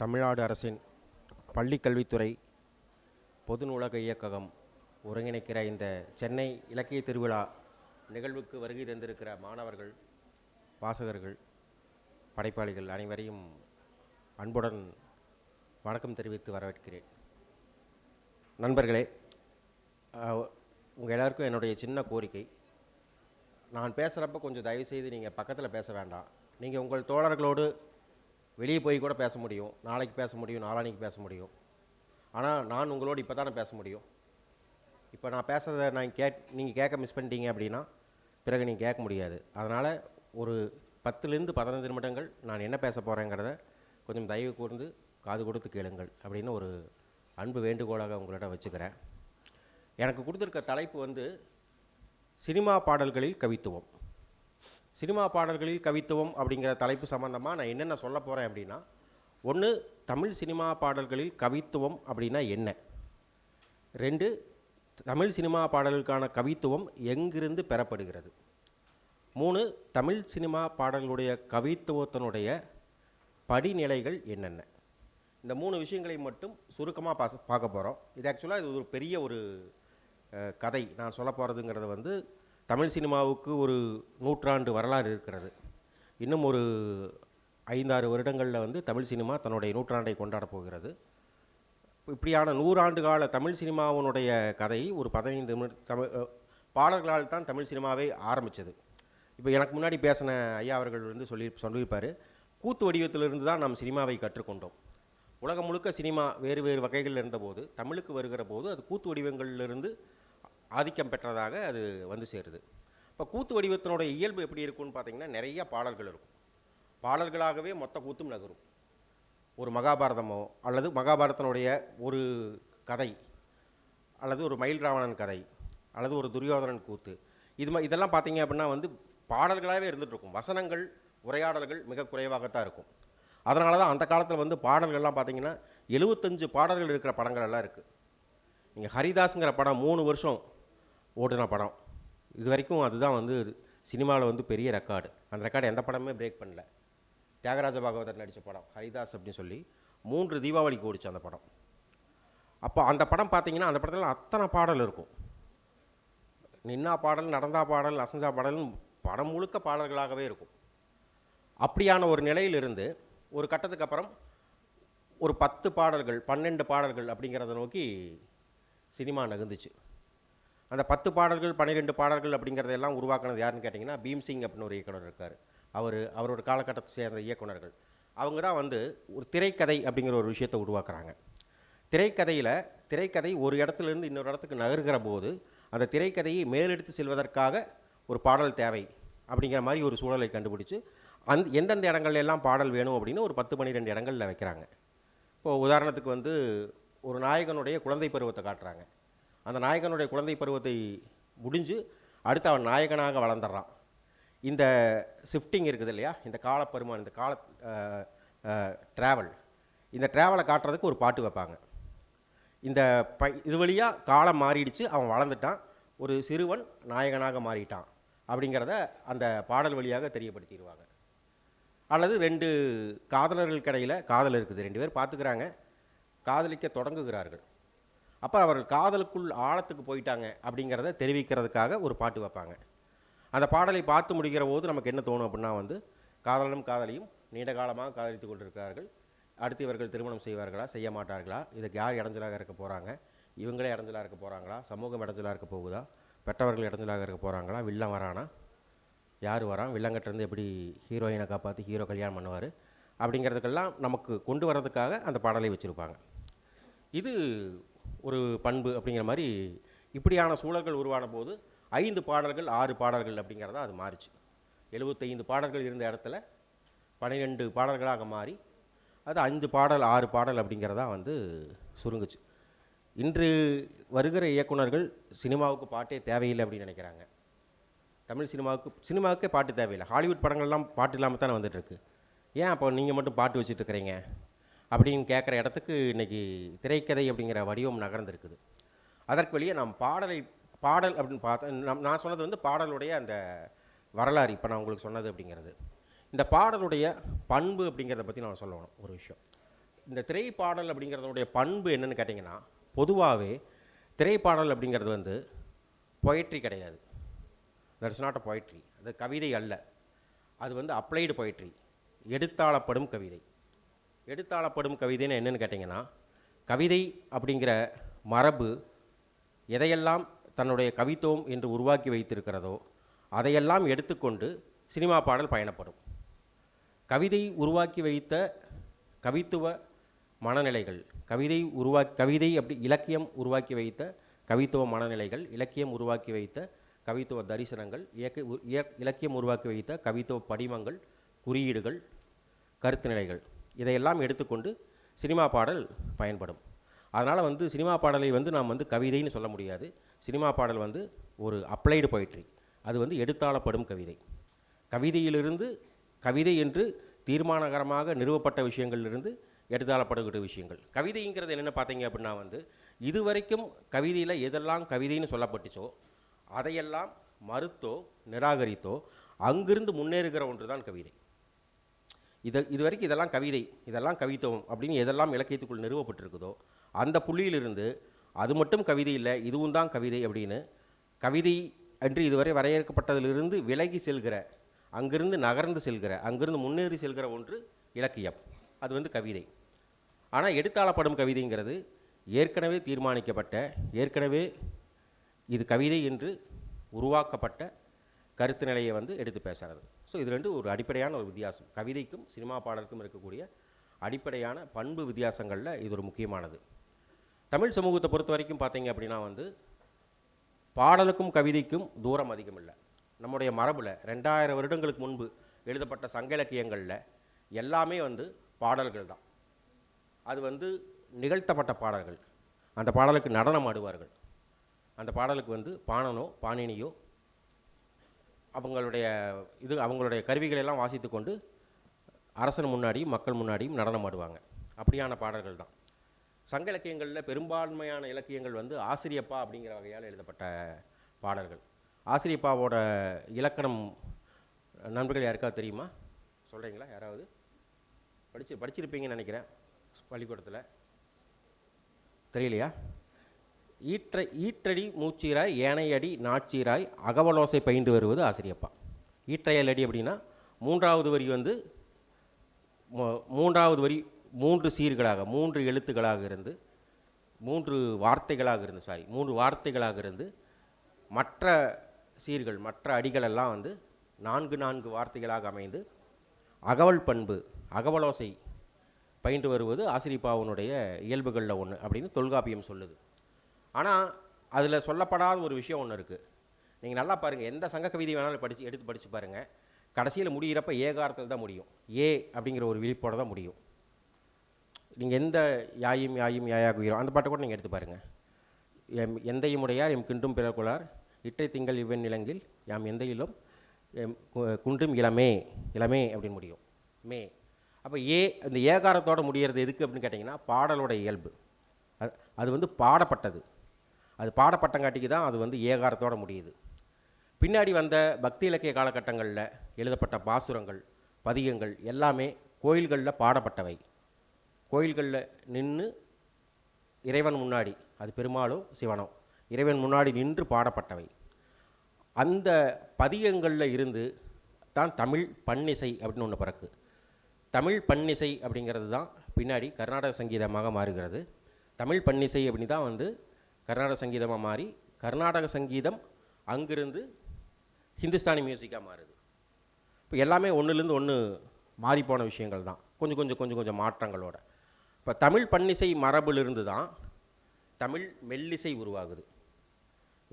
தமிழ்நாடு அரசின் பள்ளிக்கல்வித்துறை பொது நூலக இயக்ககம் ஒருங்கிணைக்கிற இந்த சென்னை இலக்கிய திருவிழா நிகழ்வுக்கு வருகை தந்திருக்கிற மாணவர்கள் வாசகர்கள் படைப்பாளிகள் அனைவரையும் அன்புடன் வணக்கம் தெரிவித்து வரவேற்கிறேன். நண்பர்களே உங்கள் எல்லாருக்கும் என்னுடைய சின்ன கோரிக்கை. நான் பேசுகிறப்ப கொஞ்சம் தயவுசெய்து நீங்கள் பக்கத்தில் பேச வேண்டாம். நீங்கள் உங்கள் தோழர்களோடு வெளியே போய் கூட பேச முடியும். நாளைக்கு பேச முடியும். நாளான்னைக்கு பேச முடியும். ஆனால் நான் உங்களோடு இப்போ தானே பேச முடியும். இப்போ நான் பேசுகிறத நான் கேட் நீங்கள் கேட்க மிஸ் பண்ணிட்டீங்க அப்படின்னா பிறகு நீங்கள் கேட்க முடியாது. அதனால் ஒரு பத்துலேருந்து பதினைந்து நிமிடங்கள் நான் என்ன பேச போகிறேங்கிறத கொஞ்சம் தயவு கூர்ந்து காது கொடுத்து கேளுங்கள் அப்படின்னு ஒரு அன்பு வேண்டுகோளாக உங்களிடம் வச்சுக்கிறேன். எனக்கு கொடுத்துருக்க தலைப்பு வந்து சினிமா பாடல்களில் கவித்துவம். சினிமா பாடல்களில் கவித்துவம் அப்படிங்கிற தலைப்பு சம்மந்தமாக நான் என்னென்ன சொல்ல போகிறேன் அப்படின்னா ஒன்று தமிழ் சினிமா பாடல்களில் கவித்துவம் அப்படின்னா என்ன? ரெண்டு தமிழ் சினிமா பாடல்களுக்கான கவித்துவம் எங்கிருந்து பெறப்படுகிறது? மூணு தமிழ் சினிமா பாடல்களுடைய கவித்துவத்தினுடைய படிநிலைகள் என்னென்ன? இந்த மூணு விஷயங்களை மட்டும் சுருக்கமாக பாச பார்க்க போகிறோம் இது ஆக்சுவலாக இது ஒரு பெரிய ஒரு கதை. நான் சொல்ல போகிறதுங்கிறது வந்து தமிழ் சினிமாவுக்கு ஒரு நூற்றாண்டு வரலாறு இருக்கிறது. இன்னும் ஒரு ஐந்தாறு வருடங்களில் வந்து தமிழ் சினிமா தன்னுடைய நூற்றாண்டை கொண்டாடப் போகிறது. இப்படியான நூறாண்டு கால தமிழ் சினிமாவினுடைய கதை ஒரு பதினைந்து தமிழ் பாடல்களால் தான் தமிழ் சினிமாவே ஆரம்பித்தது இப்போ எனக்கு முன்னாடி பேசின ஐயா அவர்கள் வந்து சொல்லி சொல்லியிருப்பார் கூத்து வடிவத்திலிருந்து தான் நாம் சினிமாவை கற்றுக்கொண்டோம். உலகம் முழுக்க சினிமா வேறு வேறு வகைகளில் இருந்தபோது தமிழுக்கு வருகிற போது அது கூத்து வடிவங்களிலிருந்து ஆதிக்கம் பெற்றதாக அது வந்து சேருது. இப்போ கூத்து வடிவத்தினுடைய இயல்பு எப்படி இருக்கும்னு பார்த்தீங்கன்னா நிறைய பாடல்கள் இருக்கும். பாடல்களாகவே மொத்த கூத்தும் நகரும். ஒரு மகாபாரதமோ அல்லது மகாபாரதத்தினுடைய ஒரு கதை அல்லது ஒரு மயில் ராவணன் கதை அல்லது ஒரு துரியோதனன் கூத்து இது மா இதெல்லாம் பார்த்தீங்க அப்படின்னா வந்து பாடல்களாகவே இருந்துகிட்ருக்கும் வசனங்கள் உரையாடல்கள் மிக குறைவாகத்தான் இருக்கும். அதனால தான் அந்த காலத்தில் வந்து பாடல்கள்லாம் பார்த்தீங்கன்னா எழுபத்தஞ்சு பாடல்கள் இருக்கிற படங்கள் எல்லாம் இருக்குது நீங்கள் ஹரிதாஸுங்கிற படம் மூணு வருஷம் ஓடின படம். இது வரைக்கும் அதுதான் வந்து சினிமாவில் வந்து பெரிய ரெக்கார்டு அந்த ரெக்கார்டு எந்த படமே பிரேக் பண்ணல. தியாகராஜ பாகவதர் நடித்த படம் ஹரிதாஸ் அப்படின்னு சொல்லி மூன்று தீபாவளிக்கு ஓடிச்சு அந்த படம். அப்போ அந்த படம் பார்த்தீங்கன்னா அந்த படத்தில் அத்தனை பாடல் இருக்கும். நின்னா பாடல் நடந்தா பாடல் அசஞ்சா பாடல் படம் முழுக்க பாடல்களாகவே இருக்கும். அப்படியான ஒரு நிலையிலிருந்து ஒரு கட்டத்துக்கு அப்புறம் ஒரு பத்து பாடல்கள் பன்னெண்டு பாடல்கள் அப்படிங்கிறத நோக்கி சினிமா நகர்ந்துச்சு. அந்த பத்து பாடல்கள் பன்னிரெண்டு பாடல்கள் அப்படிங்கிறதெல்லாம் உருவாக்குனது யாருன்னு கேட்டிங்கன்னா பீம்சிங் அப்படின்னு ஒரு இயக்குனர் இருக்கார். அவர் அவரோட காலகட்டத்தை சேர்ந்த இயக்குனர்கள். அவங்க தான் வந்து ஒரு திரைக்கதை அப்படிங்கிற ஒரு விஷயத்தை உருவாக்குறாங்க. திரைக்கதையில் திரைக்கதை ஒரு இடத்துலேருந்து இன்னொரு இடத்துக்கு நகர்கிற போது அந்த திரைக்கதையை மேலெடுத்து செல்வதற்காக ஒரு பாடல் தேவை அப்படிங்கிற மாதிரி ஒரு சூழலை கண்டுபிடிச்சு அந் எந்தெந்த இடங்கள்ல எல்லாம் பாடல் வேணும் அப்படின்னு ஒரு பத்து பன்னிரெண்டு இடங்களில் வைக்கிறாங்க. இப்போது உதாரணத்துக்கு வந்து ஒரு நாயகனுடைய குழந்தை பருவத்தை காட்டுறாங்க. அந்த நாயகனுடைய குழந்தை பருவத்தை முடிஞ்சு அடுத்து அவன் நாயகனாக வளர்ந்துடுறான். இந்த ஷிஃப்டிங் இருக்குது இல்லையா? இந்த காலப்பருமான் இந்த கால ட்ராவல் இந்த ட்ராவலை காட்டுறதுக்கு ஒரு பாட்டு வைப்பாங்க. இந்த ப இது வழியாக காலம் மாறிடுச்சு அவன் வளர்ந்துட்டான். ஒரு சிறுவன் நாயகனாக மாறிட்டான் அப்படிங்கிறத அந்த பாடல் வழியாக தெரியப்படுத்திடுவாங்க. அல்லது ரெண்டு காதலர்களுக்கு இடையில காதல் இருக்குது. ரெண்டு பேர் பார்த்துக்கிறாங்க. காதலிக்க தொடங்குகிறார்கள். அப்போ அவர்கள் காதலுக்குள் ஆழத்துக்கு போயிட்டாங்க அப்படிங்கிறத தெரிவிக்கிறதுக்காக ஒரு பாட்டு வைப்பாங்க. அந்த பாடலை பார்த்து முடிகிற போது நமக்கு என்ன தோணும் அப்படின்னா வந்து காதலனும் காதலியும் நீண்ட காலமாக காதலித்து கொண்டிருக்கிறார்கள். அடுத்து இவர்கள் திருமணம் செய்வார்களா செய்ய மாட்டார்களா இதுக்கு யார் இடைஞ்சலாக இருக்க போகிறாங்க இவங்களே இடைஞ்சலாக இருக்க போகிறாங்களா சமூகம் இடைஞ்சலாக இருக்க போகுதா பெற்றவர்கள் இடைஞ்சலாக இருக்க போகிறாங்களா வில்லன் வரானா யார் வரான் வில்லங்கிட்டேருந்து எப்படி ஹீரோயினை காப்பாற்றி ஹீரோ கல்யாணம் பண்ணுவார் அப்படிங்கிறதுக்கெல்லாம் நமக்கு கொண்டு வர்றதுக்காக அந்த பாடலை வச்சுருப்பாங்க. இது ஒரு பண்பு அப்படிங்கிற மாதிரி இப்படியான சூழல்கள் உருவான போது ஐந்து பாடல்கள் ஆறு பாடல்கள் அப்படிங்கிறதா அது மாறிச்சு. எழுபத்தைந்து பாடல்கள் இருந்த இடத்துல பன்னிரெண்டு பாடல்களாக மாறி அது அஞ்சு பாடல் ஆறு பாடல் அப்படிங்கிறதா வந்து சுருங்குச்சு. இன்று வருகிற இயக்குனர்கள் சினிமாவுக்கு பாட்டே தேவையில்லை அப்படின்னு நினைக்கிறாங்க. தமிழ் சினிமாவுக்கு சினிமாவுக்கே பாட்டு தேவையில்லை. ஹாலிவுட் படங்கள்லாம் பாட்டு இல்லாமல் தானே வந்துட்டுருக்கு ஏன் அப்போ நீங்கள் மட்டும் பாட்டு வச்சுட்டு இருக்கிறீங்க? அப்படின்னு கேட்குற இடத்துக்கு இன்றைக்கி திரைக்கதை அப்படிங்கிற வடிவம் நகர்ந்திருக்குது. அதற்கு வெளியே நாம் பாடலை பாடல் அப்படின்னு பார்த்தா நம் நான் சொன்னது வந்து பாடலுடைய அந்த வரலாறு இப்போ நான் உங்களுக்கு சொன்னது அப்படிங்கிறது. இந்த பாடலுடைய பண்பு அப்படிங்கிறத பற்றி நான் சொல்லணும் ஒரு விஷயம். இந்த திரைப்பாடல் அப்படிங்கிறதனுடைய பண்பு என்னென்னு கேட்டிங்கன்னா பொதுவாகவே திரைப்பாடல் அப்படிங்கிறது வந்து பொயட்ரி கிடையாது. தட்ஸ் நாட் அ பொயட்ரி அது கவிதை அல்ல. அது வந்து அப்ளைடு பொயட்ரி எடுத்தாளப்படும் கவிதை. எடுத்தாளப்படும் கவிதைன்னு என்னென்னு கேட்டிங்கன்னா கவிதை அப்படிங்கிற மரபு எதையெல்லாம் தன்னுடைய கவித்துவம் என்று உருவாக்கி வைத்திருக்கிறதோ அதையெல்லாம் எடுத்துக்கொண்டு சினிமா பாடல் பயணப்படும். கவிதை உருவாக்கி வைத்த கவித்துவ மனநிலைகள் கவிதை உருவா கவிதை அப்படி இலக்கியம் உருவாக்கி வைத்த கவித்துவ மனநிலைகள் இலக்கியம் உருவாக்கி வைத்த கவித்துவ தரிசனங்கள் இயக்க உ- இய- இலக்கியம் உருவாக்கி வைத்த கவித்துவ படிமங்கள் குறியீடுகள் கருத்து நிலைகள். இதையெல்லாம் எடுத்துக்கொண்டு சினிமா பாடல் பயன்படும். அதனால் வந்து சினிமா பாடலை வந்து நாம் வந்து கவிதைன்னு சொல்ல முடியாது. சினிமா பாடல் வந்து ஒரு அப்ளைடு பொயிட்ரி அது வந்து எடுத்தாளப்படும் கவிதை. கவிதையிலிருந்து கவிதை என்று தீர்மானகரமாக நிறுவப்பட்ட விஷயங்களிலிருந்து எடுத்தாளப்படுகிற விஷயங்கள். கவிதைங்கிறது என்னென்னு பார்த்தீங்க அப்படின்னா வந்து இதுவரைக்கும் கவிதையில் எதெல்லாம் கவிதைன்னு சொல்லப்பட்டுச்சோ அதையெல்லாம் மறுத்தோ நிராகரித்தோ அங்கிருந்து முன்னேறுகிற ஒன்று தான் கவிதை. இது இது வரைக்கும் இதெல்லாம் கவிதை இதெல்லாம் கவித்துவம் அப்படின்னு எதெல்லாம் இலக்கியத்துக்குள் நிறுவப்பட்டிருக்குதோ அந்த புள்ளியிலிருந்து அது மட்டும் கவிதை இல்லை இதுவும் தான் கவிதை அப்படின்னு கவிதை என்று இதுவரை வரையறுக்கப்பட்டதிலிருந்து விலகி செல்கிற அங்கிருந்து நகர்ந்து செல்கிற அங்கிருந்து முன்னேறி செல்கிற ஒன்று இலக்கியம். அது வந்து கவிதை. ஆனால் எடுத்தாளப்படும் கவிதைங்கிறது ஏற்கனவே தீர்மானிக்கப்பட்ட ஏற்கனவே இது கவிதை என்று உருவாக்கப்பட்ட கருத்து நிலையை வந்து எடுத்து பேசுகிறது ஸோ இது ரெண்டு ஒரு அடிப்படையான ஒரு வித்தியாசம். கவிதைக்கும் சினிமா பாடலுக்கும் இருக்கக்கூடிய அடிப்படையான பண்பு வித்தியாசங்களில் இது ஒரு முக்கியமானது. தமிழ் சமூகத்தை பொறுத்த வரைக்கும் பார்த்தீங்க அப்படின்னா வந்து பாடலுக்கும் கவிதைக்கும் தூரம் அதிகம் இல்லை நம்முடைய மரபில் ரெண்டாயிரம் வருடங்களுக்கு முன்பு எழுதப்பட்ட சங்க இலக்கியங்களில் எல்லாமே வந்து பாடல்கள் தான். அது வந்து நிகழ்த்தப்பட்ட பாடல்கள். அந்த பாடலுக்கு நடனம் ஆடுவார்கள். அந்த பாடலுக்கு வந்து பாணனோ பாணினியோ அவங்களுடைய இது அவங்களுடைய கருவிகளை எல்லாம் வாசித்து கொண்டு அரசன் முன்னாடியும் மக்கள் முன்னாடியும் நடனம் ஆடுவாங்க. அப்படியான பாடல்கள் தான். சங்க இலக்கியங்களில் பெரும்பான்மையான இலக்கியங்கள் வந்து ஆசிரியப்பா அப்படிங்கிற வகையால் எழுதப்பட்ட பாடல்கள். ஆசிரியப்பாவோட இலக்கணம் நண்பர்கள் யாருக்காவது தெரியுமா? சொல்கிறீங்களா யாராவது? படிச்சு படிச்சிருப்பீங்கன்னு நினைக்கிறேன். பள்ளிக்கூடத்தில். தெரியலையா? ஈற்ற ஈற்றடி மூச்சீராய் ஏனையடி நாட்சீராய் அகவலோசை பயின்று வருவது ஆசிரியப்பா. ஈற்றையல் அடி அப்படின்னா மூன்றாவது வரி வந்து மூன்றாவது வரி மூன்று சீர்களாக மூன்று எழுத்துக்களாக இருந்து மூன்று வார்த்தைகளாக இருந்து சாரி மூன்று வார்த்தைகளாக இருந்து மற்ற சீர்கள் மற்ற அடிகளெல்லாம் வந்து நான்கு நான்கு வார்த்தைகளாக அமைந்து அகவல் பண்பு அகவலோசை பயின்று வருவது ஆசிரிப்பாவனுடைய இயல்புகளில் ஒன்று அப்படின்னு தொல்காப்பியம் சொல்லுது. ஆனால் அதில் சொல்லப்படாத ஒரு விஷயம் ஒன்று இருக்குது நீங்கள் நல்லா பாருங்கள் எந்த சங்க கவிதை வேணாலும் படித்து எடுத்து படித்து பாருங்கள் கடைசியில் முடிகிறப்ப ஏகாரத்தில் தான் முடியும். ஏ அப்படிங்கிற ஒரு விழிப்போட தான் முடியும். நீங்கள் எந்த யாயும் யாயும் யாயாக உயிரோ அந்த பாட்டை கூட நீங்கள் எடுத்து பாருங்கள் எம் எந்தையும் உடையார் எம் கின்றும் பிறகுலார் இற்றை திங்கள் இவ்வெண் நிலங்கில் யாம் எந்தையிலும் எம் கு- குன்றும் இளமே இளமே அப்படின்னு முடியும். மே. அப்போ ஏ இந்த ஏகாரத்தோட முடிகிறது எதுக்கு அப்படின்னு கேட்டிங்கன்னா பாடலோட இயல்பு. அது அது வந்து பாடப்பட்டது. அது பாடப்பட்டங்காட்டிக்கு தான் அது வந்து ஏகாரத்தோட முடியுது. பின்னாடி வந்த பக்தி இலக்கிய காலகட்டங்களில் எழுதப்பட்ட பாசுரங்கள் பதிகங்கள் எல்லாமே கோயில்களில் பாடப்பட்டவை. கோயில்களில் நின்று இறைவன் முன்னாடி அது பெருமாளோ சிவனோ இறைவன் முன்னாடி நின்று பாடப்பட்டவை. அந்த பதிகங்களில் இருந்து தான் தமிழ் பண்ணிசை அப்படின்னு ஒன்று பிறக்கு. தமிழ் பண்ணிசை அப்படிங்கிறது தான் பின்னாடி கர்நாடக சங்கீதமாக மாறுகிறது. தமிழ் பண்ணிசை அப்படின்னு தான் வந்து கர்நாடக சங்கீதமாக மாறி கர்நாடக சங்கீதம் அங்கிருந்து ஹிந்துஸ்தானி மியூசிக்காக மாறுது. இப்போ எல்லாமே ஒன்றுலேருந்து ஒன்று மாறிப்போன விஷயங்கள் தான். கொஞ்சம் கொஞ்சம் கொஞ்சம் கொஞ்சம் மாற்றங்களோட. இப்போ தமிழ் பன்னிசை மரபிலிருந்து தான் தமிழ் மெல்லிசை உருவாகுது.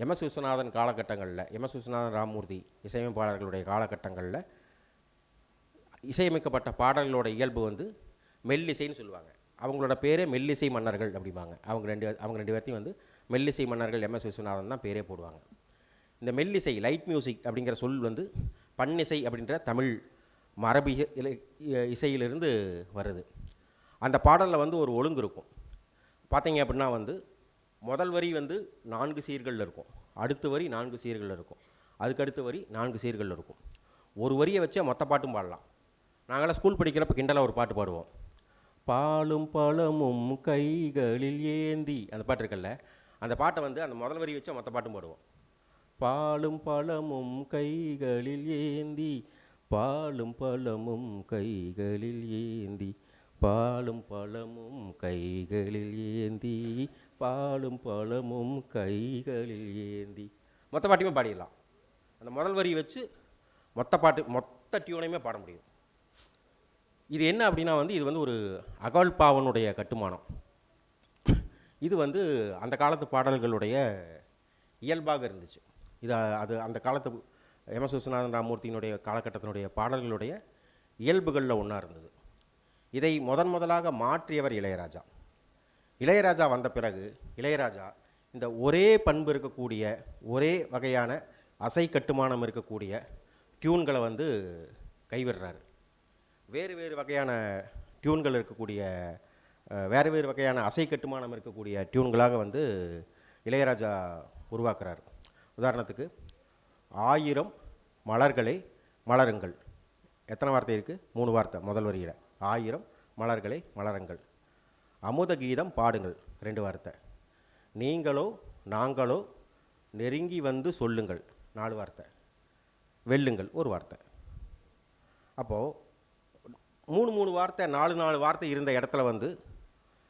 எம்எஸ் விஸ்வநாதன் காலகட்டங்களில் எம்எஸ் விஸ்வநாதன் ராமூர்த்தி இசையமைப்பாளர்களுடைய காலகட்டங்களில் இசையமைக்கப்பட்ட பாடல்களோட இயல்பு வந்து மெல்லிசைன்னு சொல்லுவாங்க. அவங்களோட பேரே மெல்லிசை மன்னர்கள் அப்படிம்பாங்க. அவங்க ரெண்டு அவங்க ரெண்டு பேர்த்தையும் வந்து மெல்லிசை மன்னர்கள் எம்எஸ் விஸ்வநாதன் தான் பேரே போடுவாங்க. இந்த மெல்லிசை லைட் மியூசிக் அப்படிங்கிற சொல் வந்து பன்னிசை அப்படின்ற தமிழ் மரபு இ- இசையிலிருந்து வருது. அந்த பாடலில் வந்து ஒரு ஒழுங்கு இருக்கும். பார்த்தீங்க அப்படின்னா வந்து முதல் வரி வந்து நான்கு சீர்களில் இருக்கும். அடுத்த வரி நான்கு சீர்களில் இருக்கும். அதுக்கு அடுத்த வரி நான்கு சீர்களில் இருக்கும். ஒரு வரியை வச்சே மொத்த பாட்டும் பாடலாம். நாங்களாம் ஸ்கூல் படிக்கிறப்ப கிண்டலாக ஒரு பாட்டு பாடுவோம். பாலும் பழமும் கைகளில் ஏந்தி அந்த பாட்டு இருக்குல்ல? அந்த பாட்டை வந்து அந்த முதல் வரி வச்சு மற்ற பாட்டும் பாடுவோம். பாலும் பழமும் கைகளில் ஏந்தி பாலும் பழமும் கைகளில் ஏந்தி பாலும் பழமும் கைகளில் ஏந்தி பாலும் பழமும் கைகளில் ஏந்தி. மொத்த பாட்டையுமே பாடிடலாம். அந்த முதல் வரி வச்சு மொத்த பாட்டு மொத்த டியூனையுமே பாட முடியும். இது என்ன அப்படின்னா வந்து இது வந்து ஒரு அகழ்பாவனுடைய கட்டுமானம். இது வந்து அந்த காலத்து பாடல்களுடைய இயல்பாக இருந்துச்சு. இது அது அந்த காலத்து எம் எஸ் விஸ்வநாதன் ராமூர்த்தியினுடைய காலகட்டத்தினுடைய பாடல்களுடைய இயல்புகளில் ஒன்றா இருந்தது. இதை முதன் முதலாக மாற்றியவர் இளையராஜா. இளையராஜா வந்த பிறகு இளையராஜா இந்த ஒரே பண்பு இருக்கக்கூடிய ஒரே வகையான அசை கட்டுமானம் இருக்கக்கூடிய டியூன்களை வந்து கைவிடுறாரு. வேறு வேறு வகையான டியூன்கள் இருக்கக்கூடிய வேறு வேறு வகையான அசை கட்டுமானம் இருக்கக்கூடிய டியூன்களாக வந்து இளையராஜா உருவாக்குறார். உதாரணத்துக்கு ஆயிரம் மலர்களை மலருங்கள். எத்தனை வார்த்தை இருக்குது மூணு வார்த்தை முதல் வரியில். ஆயிரம் மலர்களை மலருங்கள். அமுத கீதம் பாடுங்கள் ரெண்டு வார்த்தை. நீங்களோ நாங்களோ நெருங்கி வந்து சொல்லுங்கள் நாலு வார்த்தை. வெல்லுங்கள் ஒரு வார்த்தை. அப்போது மூணு மூணு வார்த்தை நாலு நாலு வார்த்தை இருந்த இடத்துல வந்து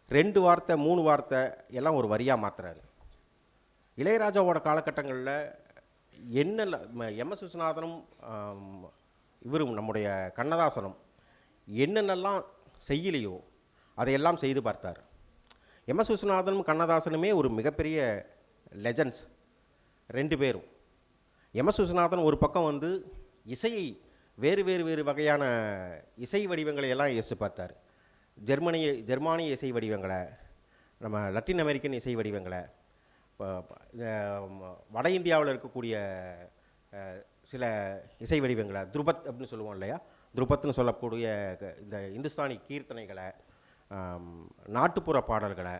ரெண்டு வார்த்தை மூணு வார்த்தை எல்லாம் ஒரு வரியாக மாற்றுறாரு இளையராஜாவோட காலகட்டங்களில் என்ன எம் எஸ் விஸ்வநாதனும் இவரும் நம்முடைய கண்ணதாசனும் என்னென்னலாம் செய்யலையோ அதையெல்லாம் செய்து பார்த்தார். எம் எஸ் விஸ்வநாதனும் கண்ணதாசனுமே ஒரு மிகப்பெரிய லெஜண்ட்ஸ் ரெண்டு பேரும். எம் எஸ் விஸ்வநாதன் ஒரு பக்கம் வந்து இசையை வேறு வேறு வேறு வகையான இசை வடிவங்களை எல்லாம் யோசித்து பார்த்தார். ஜெர்மனிய ஜெர்மானிய இசை வடிவங்களை நம்ம லட்டின் அமெரிக்கன் இசை வடிவங்களை இந்த வட இந்தியாவில் இருக்கக்கூடிய சில இசை வடிவங்களை துருபத் அப்படின்னு சொல்லுவோம் இல்லையா? துருபத்னு சொல்லக்கூடிய இந்த இந்துஸ்தானி கீர்த்தனைகளை நாட்டுப்புற பாடல்களை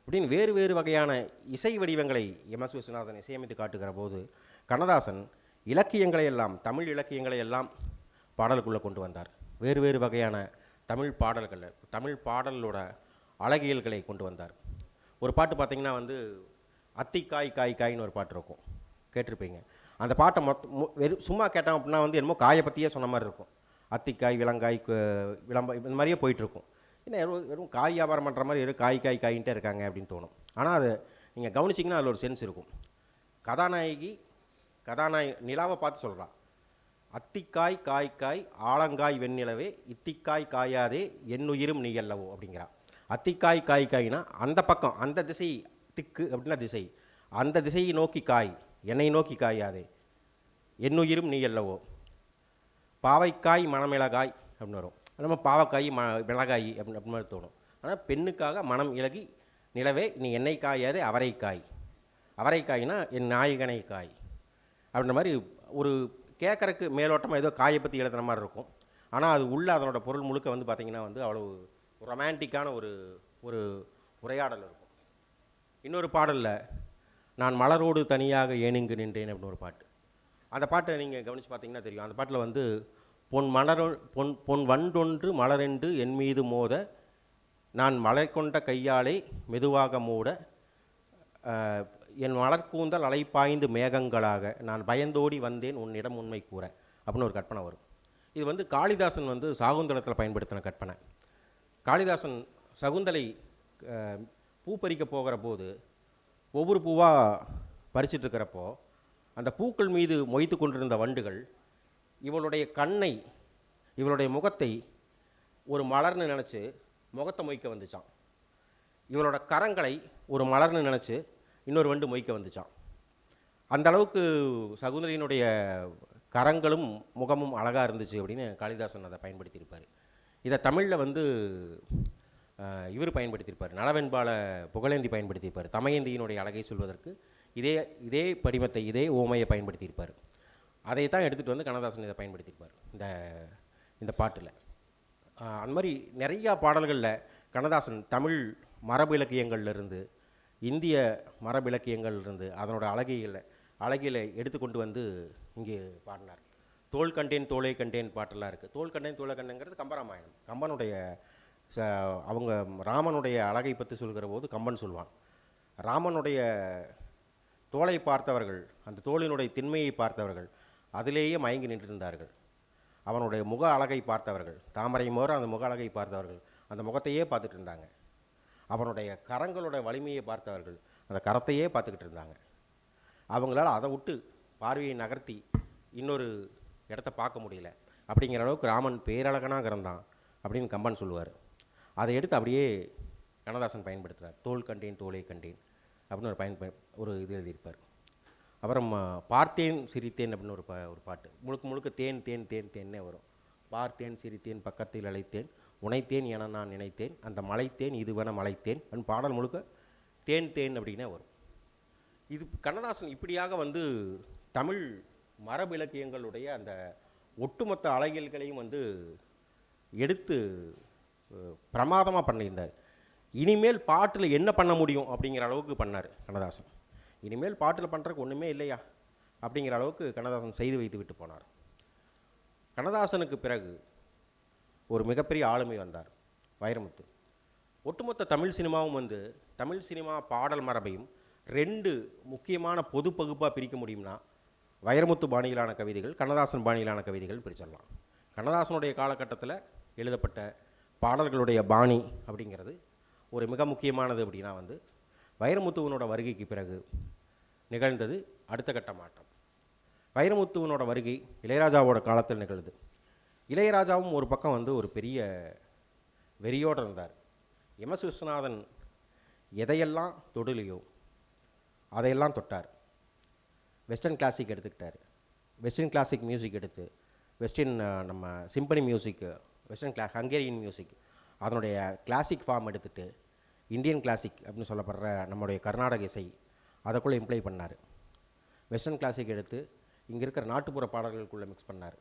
இப்படின்னு வேறு வேறு வகையான இசை வடிவங்களை எம் எஸ் விஸ்வநாதன் இசையமைத்து காட்டுகிற போது கண்ணதாசன் இலக்கியங்களை எல்லாம் தமிழ் இலக்கியங்களை எல்லாம் பாடலுக்குள்ளே கொண்டு வந்தார். வேறு வேறு வகையான தமிழ் பாடல்களை தமிழ் பாடலோட அழகியல்களை கொண்டு வந்தார். ஒரு பாட்டு பார்த்தீங்கன்னா வந்து அத்தி காய் காய் காய்னு ஒரு பாட்டு இருக்கும். கேட்டிருப்பீங்க. அந்த பாட்டை மொத்த வெறும் சும்மா கேட்டோம் அப்படின்னா வந்து என்னமோ காயை பற்றியே சொன்ன மாதிரி இருக்கும். அத்திக்காய் விலங்காய் விளம்ப இந்த மாதிரியே போயிட்டுருக்கும் என்ன வெறும் காய் வியாபாரம் பண்ணுற மாதிரி வெறும் காய் காய் காயின்ட்டே இருக்காங்க அப்படின்னு தோணும். ஆனால் அது நீங்கள் கவனிச்சிங்கன்னா அதில் ஒரு சென்ஸ் இருக்கும். கதாநாயகி கதாநாயகி நிலாவை பார்த்து சொல்கிறான் அத்திக்காய் காய் காய் ஆலங்காய் வெண்ணிலவே இத்திக்காய் காயாதே என்னுயிரும் நீ அல்லவோ அப்படிங்கிறா அத்திக்காய் காய்க்காய்னா அந்த பக்கம் அந்த திசை திக்கு அப்படின்னா திசை. அந்த திசையை நோக்கி காய் என்னை நோக்கி காயாதே என்னுயிரும் நீ அல்லவோ. பாவைக்காய் மணமிளகாய் அப்படின்னு வரும். நம்ம பாவக்காய் ம மிளகாய் அப்படின்னு அப்படின்னு மாதிரி தோணும். ஆனால் பெண்ணுக்காக மனம் இலகி நிலவே நீ என்னை காயாதே அவரைக்காய் அவரைக்காய்னா என் நாயகனை காய். அப்படின்ற மாதிரி ஒரு கேட்குறக்கு மேலோட்டமாக ஏதோ காயை பற்றி எழுதுன மாதிரி இருக்கும். ஆனால் அது உள்ள அதனோட பொருள் முழுக்க வந்து பார்த்திங்கன்னா வந்து அவ்வளோ ரொமான்டிக்கான ஒரு ஒரு உரையாடல் இருக்கும். இன்னொரு பாடலில் நான் மலரோடு தனியாக ஏனிங்கு நின்றேன் அப்படின்னு ஒரு பாட்டு. அந்த பாட்டை நீங்கள் கவனித்து பார்த்தீங்கன்னா தெரியும். அந்த பாட்டில் வந்து பொன் மலர் பொன் பொன் வண்டொன்று மலரென்று என் மீது மோத நான் மலை கொண்ட கையாலே மெதுவாக மூட என் மலர்கூந்தல் அலைப்பாய்ந்து மேகங்களாக நான் பயந்தோடி வந்தேன் உன்னிடம் உண்மை கூற அப்படின்னு ஒரு கற்பனை வரும். இது வந்து காளிதாசன் வந்து சாகுந்தலத்தில் பயன்படுத்தின கற்பனை. காளிதாசன் சகுந்தலை பூ பறிக்க போகிற போது ஒவ்வொரு பூவாக பறிச்சிட்ருக்கிறப்போ அந்த பூக்கள் மீது மொய்த்து கொண்டிருந்த வண்டுகள் இவளுடைய கண்ணை இவளுடைய முகத்தை ஒரு மலர்னு நினச்சி முகத்தை மொய்க்க வந்துச்சான் இவளோட கரங்களை ஒரு மலர்னு நினச்சி இன்னொரு வண்டு மொய்க்க வந்துச்சான் அந்த அளவுக்கு சகுந்தலியினுடைய கரங்களும் முகமும் அழகாக இருந்துச்சு அப்படின்னு காளிதாசன் அதை பயன்படுத்தியிருப்பார். இதை தமிழில் வந்து இவர் பயன்படுத்தியிருப்பார். நலவெண்பால புகழேந்தி பயன்படுத்தியிருப்பார். தமயந்தியினுடைய அழகை சொல்வதற்கு இதே இதே படிமத்தை இதே ஓமையை பயன்படுத்தியிருப்பார். அதை தான் எடுத்துகிட்டு வந்து கண்ணதாசன் இதை பயன்படுத்தியிருப்பார் இந்த இந்த பாட்டில். அந்த மாதிரி நிறையா பாடல்களில் கண்ணதாசன் தமிழ் மரபு இலக்கியங்கள்லேருந்து இந்திய மரபிலக்கியங்கள் இருந்து அதனோட அழகியலை அழகியலை எடுத்துக்கொண்டு வந்து இங்கே பாடினார். தோல் கண்டேன் தோலை கண்டேன் பாட்டெல்லாம் இருக்குது தோல் கண்டேன் தோலை கண்டேங்கிறது கம்பராமாயணம். கம்பனுடைய ச அவங்க ராமனுடைய அழகை பற்றி சொல்கிற போது கம்பன் சொல்வான் ராமனுடைய தோலை பார்த்தவர்கள் அந்த தோளினுடைய திண்மையை பார்த்தவர்கள் அதிலேயே மயங்கி நின்றிருந்தார்கள். அவனுடைய முக அழகை பார்த்தவர்கள் தாமரை மோர அந்த முக அழகை பார்த்தவர்கள் அந்த முகத்தையே பார்த்துட்டு இருந்தாங்க. அவனுடைய கரங்களோட வலிமையை பார்த்தவர்கள் அந்த கரத்தையே பார்த்துக்கிட்டு இருந்தாங்க. அவங்களால அதை விட்டு பார்வையை நகர்த்தி இன்னொரு இடத்த பார்க்க முடியல. அப்படிங்கிற அளவுக்கு ராமன் பேரழகனாக இருந்தான் அப்படின்னு கம்பன் சொல்லுவார். அதை எடுத்து அப்படியே கண்ணதாசன் பயன்படுத்துகிறார் தோல் கண்டேன் தோலை கண்டேன் அப்படின்னு ஒரு பயன் ஒரு இது எழுதியிருப்பார். அப்புறம் பார்த்தேன் சிரித்தேன் அப்படின்னு ஒரு பா ஒரு பாட்டு. முழுக்க முழுக்க தேன் தேன் தேன் தேன்னே வரும். பார்த்தேன் சிரித்தேன் பக்கத்தில் அழைத்தேன். உனைத்தேன் என நான் நினைத்தேன் அந்த மலைத்தேன் இதுவென மலைத்தேன். அப்படின்னு பாடல் முழுக்க தேன் தேன் அப்படின்னே வரும். இது கண்ணதாசன் இப்படியாக வந்து தமிழ் மரபிலக்கியங்களுடைய அந்த ஒட்டுமொத்த அழகியல்களையும் வந்து எடுத்து பிரமாதமாக பண்ணியிருந்தார். இனிமேல் பாட்டில் என்ன பண்ண முடியும் அப்படிங்கிற அளவுக்கு பண்ணார் கண்ணதாசன். இனிமேல் பாட்டில் பண்ணுறதுக்கு ஒன்றுமே இல்லையா அப்படிங்கிற அளவுக்கு கண்ணதாசன் செய்து வைத்து விட்டு போனார். கண்ணதாசனுக்கு பிறகு ஒரு மிகப்பெரிய ஆளுமை வந்தார் வைரமுத்து. ஒட்டுமொத்த தமிழ் சினிமாவும் வந்து தமிழ் சினிமா பாடல் மரபையும் ரெண்டு முக்கியமான பொது பகுப்பாக பிரிக்க முடியும்னா வைரமுத்து பாணியிலான கவிதைகள் கண்ணதாசன் பாணியிலான கவிதைகள் பிரிச்சிடலாம். கண்ணதாசனுடைய காலகட்டத்தில் எழுதப்பட்ட பாடல்களுடைய பாணி அப்படிங்கிறது ஒரு மிக முக்கியமானது அப்படின்னா வந்து வைரமுத்துவனோட வருகைக்கு பிறகு நிகழ்ந்தது அடுத்த கட்ட மாற்றம். வைரமுத்துவனோட வருகை இளையராஜாவோட காலத்தில் நிகழுது இளையராஜாவும் ஒரு பக்கம் வந்து ஒரு பெரிய வெறியோடு இருந்தார். எம்எஸ் விஸ்வநாதன் எதையெல்லாம் தொடலையோ அதையெல்லாம் தொட்டார். வெஸ்டர்ன் கிளாசிக் எடுத்துக்கிட்டார். வெஸ்டர்ன் கிளாசிக் மியூசிக் எடுத்து வெஸ்டர்ன் நம்ம சிம்பனி மியூசிக்கு வெஸ்டர்ன் கிளா ஹங்கேரியன் மியூசிக் அதனுடைய கிளாசிக் ஃபார்ம் எடுத்துகிட்டு இந்தியன் கிளாசிக் அப்படின்னு சொல்லப்படுற நம்முடைய கர்நாடக இசை அதைக்குள்ளே இம்ப்ளை பண்ணார். வெஸ்டர்ன் கிளாசிக் எடுத்து இங்கே இருக்கிற நாட்டுப்புற பாடல்களுக்குள்ளே மிக்ஸ் பண்ணார்.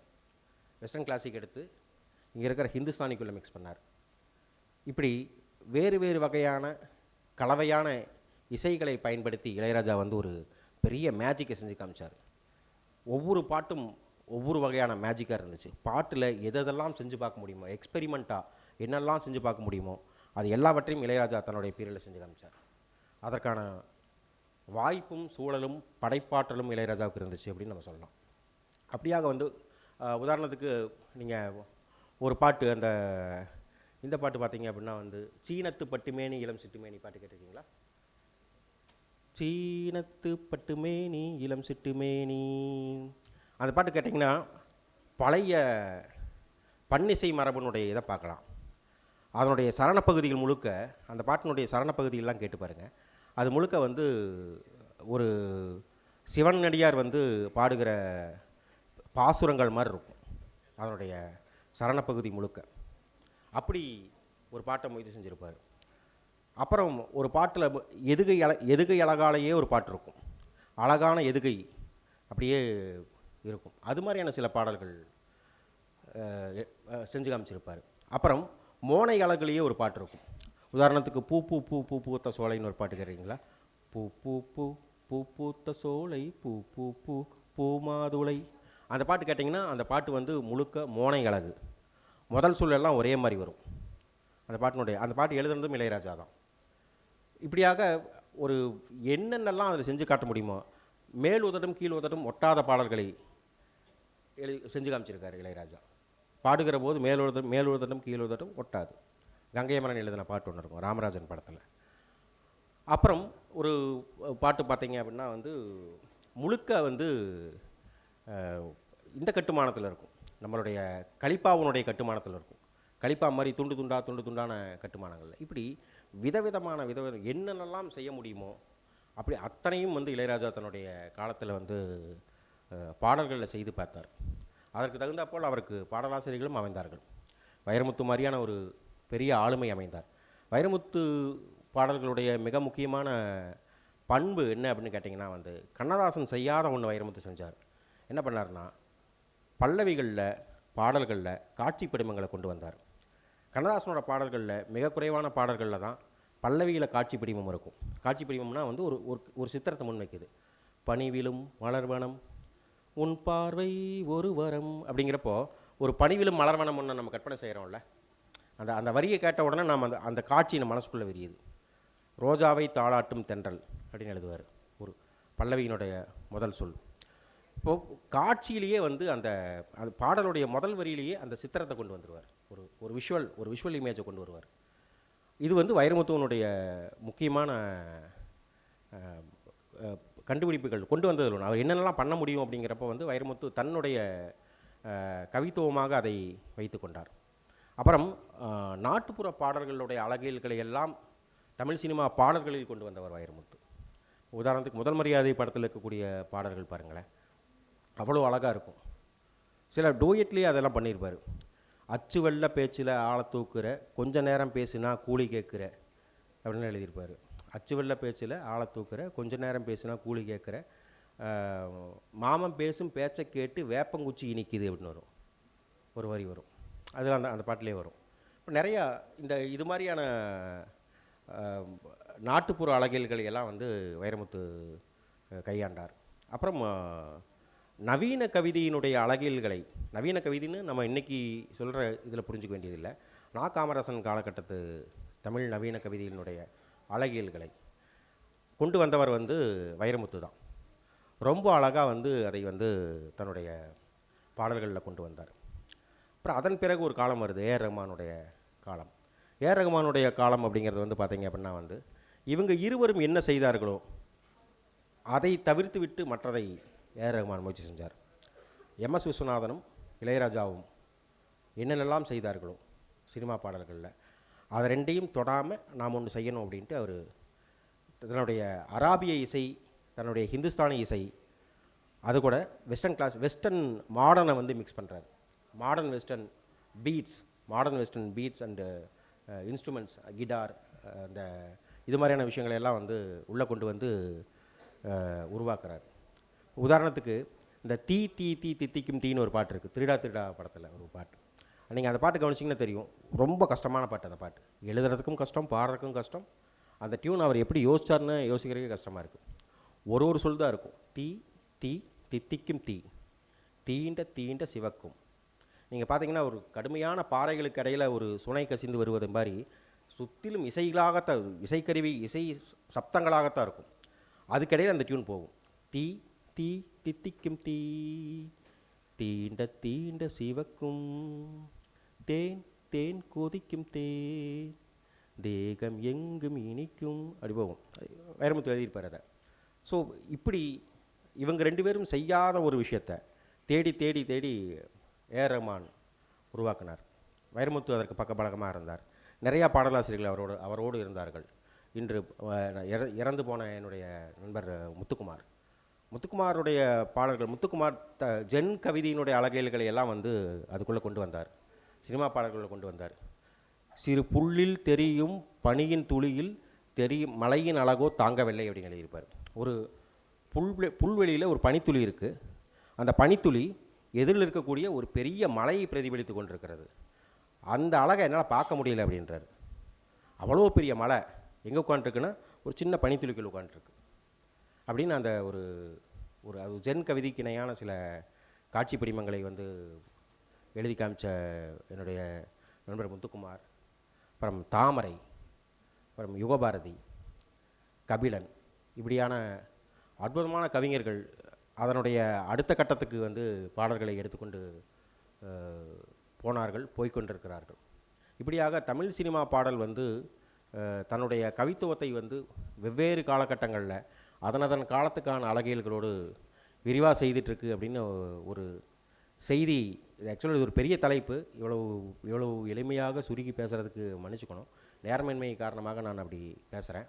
வெஸ்டர்ன் கிளாசிக் எடுத்து இங்கே இருக்கிற ஹிந்துஸ்தானிக்குள்ளே மிக்ஸ் பண்ணார். இப்படி வேறு வேறு வகையான கலவையான இசைகளை பயன்படுத்தி இளையராஜா வந்து ஒரு பெரிய மேஜிக்கை செஞ்சு காமிச்சார். ஒவ்வொரு பாட்டும் ஒவ்வொரு வகையான மேஜிக்காக இருந்துச்சு. பாட்டில் எதெல்லாம் செஞ்சு பார்க்க முடியுமோ எக்ஸ்பெரிமெண்ட்டாக என்னெல்லாம் செஞ்சு பார்க்க முடியுமோ அது எல்லாவற்றையும் இளையராஜா தன்னுடைய பீரியடில் செஞ்சு காமிச்சார். அதற்கான வாய்ப்பும் சூழலும் படைப்பாற்றலும் இளையராஜாவுக்கு இருந்துச்சு அப்படின்னு நம்ம சொல்லலாம். அப்படியாக வந்து உதாரணத்துக்கு நீங்கள் ஒரு பாட்டு அந்த இந்த பாட்டு பார்த்தீங்க அப்படின்னா வந்து சீனத்து பட்டுமேனி இளம் சிட்டுமேனி பாட்டு கேட்டிருக்கீங்களா? சீனத்து பட்டுமேனி இளம் சிட்டுமேனி. அந்த பாட்டு கேட்டிங்கன்னா பழைய பன்னிசை மரபனுடைய இதை பார்க்கலாம். அதனுடைய சரணப்பகுதிகள் முழுக்க அந்த பாட்டினுடைய சரணப்பகுதிகள்லாம் கேட்டு பாருங்கள் அது முழுக்க வந்து ஒரு சிவனடியார் வந்து பாடுகிற பாசுரங்கள் மாதிரி இருக்கும். அதனுடைய சரணப்பகுதி முழுக்க. அப்படி ஒரு பாட்டை முயற்சி செஞ்சுருப்பார். அப்புறம் ஒரு பாட்டில் எதுகை அழ எதுகை அழகாலேயே ஒரு பாட்டு இருக்கும். அழகான எதுகை அப்படியே இருக்கும். அது மாதிரியான சில பாடல்கள் செஞ்சு காமிச்சிருப்பார். அப்புறம் மோனை அழகுலேயே ஒரு பாட்டு இருக்கும். உதாரணத்துக்கு பூ பூ பூ பூ பூத்த சோலைன்னு ஒரு பாட்டு கேட்குறீங்களா பூ பூ பூ பூ பூத்த சோலை பூ பூ பூ பூ மாதுளை அந்த பாட்டு கேட்டிங்கன்னா அந்த பாட்டு வந்து முழுக்க மோனை அழகு. முதல் சூழலெல்லாம் ஒரே மாதிரி வரும். அந்த பாட்டினுடைய அந்த பாட்டு எழுதுனதும் இளையராஜா தான். இப்படியாக ஒரு என்னென்னலாம் அதில் செஞ்சு காட்ட முடியுமோ மேல் உதடும் கீழ் உதடும் ஒட்டாத பாடல்களை எழு செஞ்சு காமிச்சிருக்காரு இளையராஜா. பாடுகிற போது மேல் உதடும் மேல் உதடும் கீழ் ஒட்டாது. கங்கை மரன் எழுதின பாட்டு ஒன்று இருக்கும் ராமராஜன் படத்தில். அப்புறம் ஒரு பாட்டு பார்த்தீங்க அப்படின்னா வந்து முழுக்க வந்து இந்த கட்டுமானத்தில் இருக்கும். நம்மளுடைய கலிப்பாவுனுடைய கட்டுமானத்தில் இருக்கும். கலிப்பா மாதிரி துண்டு துண்டா துண்டு துண்டான கட்டுமானங்கள் இப்படி விதவிதமான விதவித என்னென்னலாம் செய்ய முடியுமோ அப்படி அத்தனையும் வந்து இளையராஜா தன்னுடைய காலத்தில் வந்து பாடல்களில் செய்து பார்த்தார். அதற்கு தகுந்தாற்போல் அவருக்கு பாடலாசிரியர்களும் அமைந்தார்கள். வைரமுத்து மாதிரியான ஒரு பெரிய ஆளுமை அமைந்தார். வைரமுத்து பாடல்களுடைய மிக முக்கியமான பண்பு என்ன அப்படின்னு கேட்டிங்கன்னா வந்து கண்ணதாசன் செய்யாத ஒன்று வைரமுத்து செஞ்சார். என்ன பண்ணார்னா பல்லவிகளில் பாடல்களில் காட்சி படிமங்களை கொண்டு வந்தார். கண்ணதாசனோட பாடல்களில் மிக குறைவான பாடல்களில் தான் பல்லவியில் காட்சி படிமம் இருக்கும். காட்சி படிமம்னா வந்து ஒரு ஒரு ஒரு சித்திரத்தை முன்வைக்குது பணிவிலும் மலர்வனம் உன் பார்வை ஒரு வரம் அப்படிங்கிறப்போ ஒரு பணிவிலும் மலர்வனம் ஒன்று நம்ம கற்பனை செய்கிறோம்ல அந்த அந்த வரியை கேட்ட உடனே நாம் அந்த அந்த காட்சி நம்ம மனசுக்குள்ளே விரியுது. ரோஜாவை தாளாட்டும் தென்றல் அப்படின்னு எழுதுவார். ஒரு பல்லவியினுடைய முதல் சொல். இப்போது காட்சியிலேயே வந்து அந்த அந்த பாடலுடைய முதல் வரியிலேயே அந்த சித்திரத்தை கொண்டு வந்துடுவார் ஒரு ஒரு விஷுவல் ஒரு விஷுவல் இமேஜை கொண்டு வருவார். இது வந்து வைரமுத்துவனுடைய முக்கியமான கண்டுபிடிப்புகள் கொண்டு வந்ததில் ஒன்று அவர் என்னென்னலாம் பண்ண முடியும் அப்படிங்கிறப்ப வந்து வைரமுத்து தன்னுடைய கவித்துவமாக அதை வைத்து கொண்டார். அப்புறம் நாட்டுப்புற பாடல்களுடைய அழகியல்களை எல்லாம் தமிழ் சினிமா பாடல்களில் கொண்டு வந்தவர் வைரமுத்து. உதாரணத்துக்கு முதல் மரியாதை படத்தில் இருக்கக்கூடிய பாடல்கள் பாருங்களேன். அவ்வளோ அழகாக இருக்கும். சில டூயட்லேயே அதெல்லாம் பண்ணியிருப்பார் அச்சு வெள்ள பேச்சில் ஆளை தூக்குற கொஞ்ச நேரம் பேசினா கூலி கேட்குற அப்படின்னு எழுதியிருப்பார். அச்சு வெள்ள பேச்சில் ஆளை தூக்குற கொஞ்ச நேரம் பேசினா கூலி கேட்குற மாமன் பேசும் பேச்சை கேட்டு வேப்பங்குச்சி இனிக்குது அப்படின்னு வரும். ஒரு வரி வரும். அதில் அந்த அந்த பாட்டிலே வரும். இப்போ நிறையா இந்த இது மாதிரியான நாட்டுப்புற அழகியல்களை எல்லாம் வந்து வைரமுத்து கையாண்டார். அப்புறம் நவீன கவிதையினுடைய அழகியல்களை நவீன கவிதைன்னு நம்ம இன்றைக்கி சொல்கிற இதில் புரிஞ்சுக்க வேண்டியதில்லை. நா காமராசன் காலகட்டத்து தமிழ் நவீன கவிதையினுடைய அழகியல்களை. கொண்டு வந்தவர் வந்து வைரமுத்து தான். ரொம்ப அழகாக வந்து அதை வந்து தன்னுடைய பாடல்களில் கொண்டு வந்தார். அப்புறம் அதன் பிறகு ஒரு காலம் வருது ஏஆர் ரஹ்மானுடைய காலம். ஏஆர் ரஹ்மானுடைய காலம் அப்படிங்கிறது வந்து பார்த்தீங்க அப்படின்னா வந்து இவங்க இருவரும் என்ன செய்தார்களோ அதை தவிர்த்து விட்டு மற்றதை ஏஆர் ரஹ்மான் முயற்சி செஞ்சார். எம் எஸ் விஸ்வநாதனும் இளையராஜாவும் என்னென்னலாம் செய்தார்களோ சினிமா பாடல்களில் அதை ரெண்டையும் தொடாமல் நாம் ஒன்று செய்யணும் அப்படின்ட்டு அவர் தன்னுடைய அராபிய இசை தன்னுடைய ஹிந்துஸ்தானி இசை அது கூட வெஸ்டர்ன் கிளாஸ் வெஸ்டர்ன் மாடர்னை வந்து மிக்ஸ் பண்ணுறாரு modern western beats modern western beats and instruments guitar அந்த இது மாதிரியான விஷயங்களை எல்லாம் வந்து உள்ளே கொண்டு வந்து உருவாக்குறாரு. உதாரணத்துக்கு இந்த தீ தீ தீ தித்திக்கும் தீன்னு ஒரு பாட்டு இருக்குது திருடா திருடா படத்தில் ஒரு பாட்டு. நீங்கள் அந்த பாட்டு கவனிச்சிங்கன்னா தெரியும். ரொம்ப கஷ்டமான பாட்டு அந்த பாட்டு. எழுதுறதுக்கும் கஷ்டம் பாடுறதுக்கும் கஷ்டம். அந்த டியூன் அவர் எப்படி யோசிச்சார்னு யோசிக்கிறதுக்கே கஷ்டமாக இருக்குது ஒரு ஒரு சொல் தான் இருக்கும். தீ தீ தித்திக்கும் தீ. தீண்ட தீண்ட சிவக்கும். நீங்கள் பார்த்தீங்கன்னா ஒரு கடுமையான பாறைகளுக்கு இடையில் ஒரு சுனை கசிந்து வருவது மாதிரி சுற்றிலும் இசைகளாகத்தான் இசைக்கருவி இசை சப்தங்களாகத்தான் இருக்கும். அதுக்கிடையில் அந்த டியூன் போகும். தீ தீ தித்திக்கும் தீ. தீண்ட தீண்ட சிவக்கும் தேன் தேன் கொதிக்கும் தேன். தேகம் எங்கும் இனிக்கும். அனுபவம் வைரமுத்து எழுதியிருப்பார் அதை. ஸோ இப்படி இவங்க ரெண்டு பேரும் செய்யாத ஒரு விஷயத்தை தேடி தேடி தேடி ஏஆர் ரஹ்மான் உருவாக்கினார். வைரமுத்து அதற்கு பக்கபலகமாக இருந்தார். நிறையா பாடலாசிரியர்கள் அவரோடு அவரோடு இருந்தார்கள். இன்று இற- இறந்து போன என்னுடைய நண்பர் முத்துக்குமார். முத்துக்குமாருடைய பாடல்கள் முத்துக்குமார் த ஜென் கவிதையினுடைய அழகியல்களை எல்லாம் வந்து அதுக்குள்ளே கொண்டு வந்தார். சினிமா பாடல்களை கொண்டு வந்தார். சிறு புல்லில் தெரியும் பனியின் துளியில் தெரியும் மலையின் அழகோ தாங்கவில்லை அப்படின்னு எழுதியிருப்பார். ஒரு புல் புல்வெளியில் ஒரு பனித்துளி இருக்குது அந்த பனித்துளி எதிரில் இருக்கக்கூடிய ஒரு பெரிய மலையை பிரதிபலித்து கொண்டிருக்கிறது. அந்த அழகை என்னால் பார்க்க முடியல அப்படின்றார். அவ்வளோ பெரிய மலை எங்கே உட்காந்துருக்குன்னா ஒரு சின்ன பனித்துளிக்குள் உட்காந்துருக்கு அப்படின்னு அந்த ஒரு ஒரு அது ஜென் கவிதைக்கு இணையான சில காட்சி படிமங்களை வந்து எழுதி காமிச்ச என்னுடைய நண்பர் முத்துக்குமார் அப்புறம் தாமரை அப்புறம் யுகபாரதி கபிலன் இப்படியான அற்புதமான கவிஞர்கள் அதனுடைய அடுத்த கட்டத்துக்கு வந்து பாடல்களை எடுத்துக்கொண்டு போனார்கள் போய்க்கொண்டிருக்கிறார்கள். இப்படியாக தமிழ் சினிமா பாடல் வந்து தன்னுடைய கவித்துவத்தை வந்து வெவ்வேறு காலகட்டங்களில் அதனதன் காலத்துக்கான அழகியல்களோடு விரிவாக செய்துட்டுருக்கு அப்படின்னு ஒரு செய்தி இது ஆக்சுவலாக இது ஒரு பெரிய தலைப்பு. இவ்வளவு இவ்வளவு எளிமையாக சுருக்கி பேசுகிறதுக்கு மன்னிச்சுக்கணும். நேரமின்மை காரணமாக நான் அப்படி பேசுகிறேன்